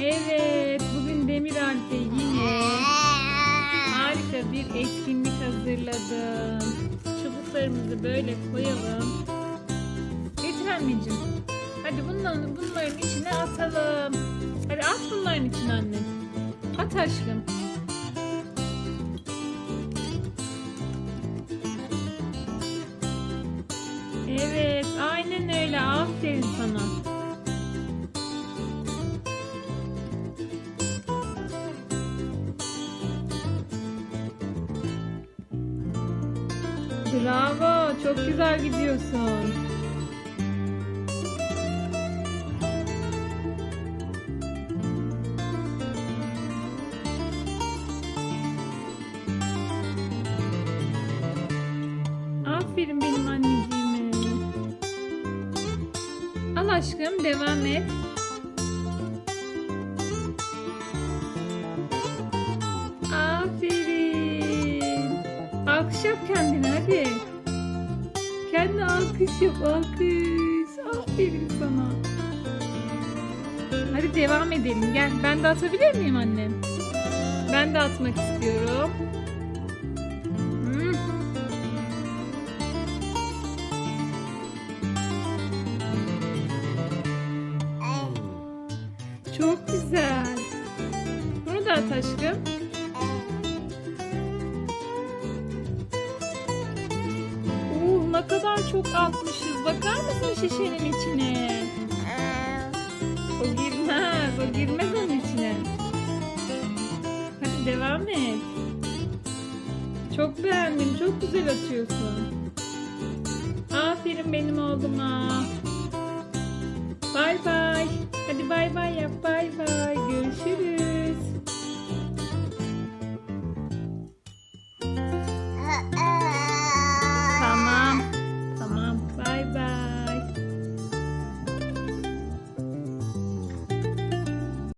Evet, bugün Demir Alp'e yine harika bir etkinlik hazırladım. Çubuklarımızı böyle koyalım. Getir anneciğim. Hadi bunların, bunların içine atalım. Hadi at bunların içine anne. At aşkım. Evet, aynen öyle. Aferin sana. Bravo, çok güzel gidiyorsun. Aferin benim anneciğime. Al aşkım, devam et. Alkış yap kendine hadi. Kendine alkış yap alkış. Aferin sana. Hadi devam edelim. Gel ben de atabilir miyim annem? Ben de atmak istiyorum. Hmm. Çok güzel. Bunu da at aşkım. Ne kadar çok atmışız. Bakar mısın şişenin içine? O girmez. O girmez onun içine. Hadi devam et. Çok beğendim. Çok güzel atıyorsun. Aferin benim oğluma. Bay bay. Hadi bay bay yap. Bay bay.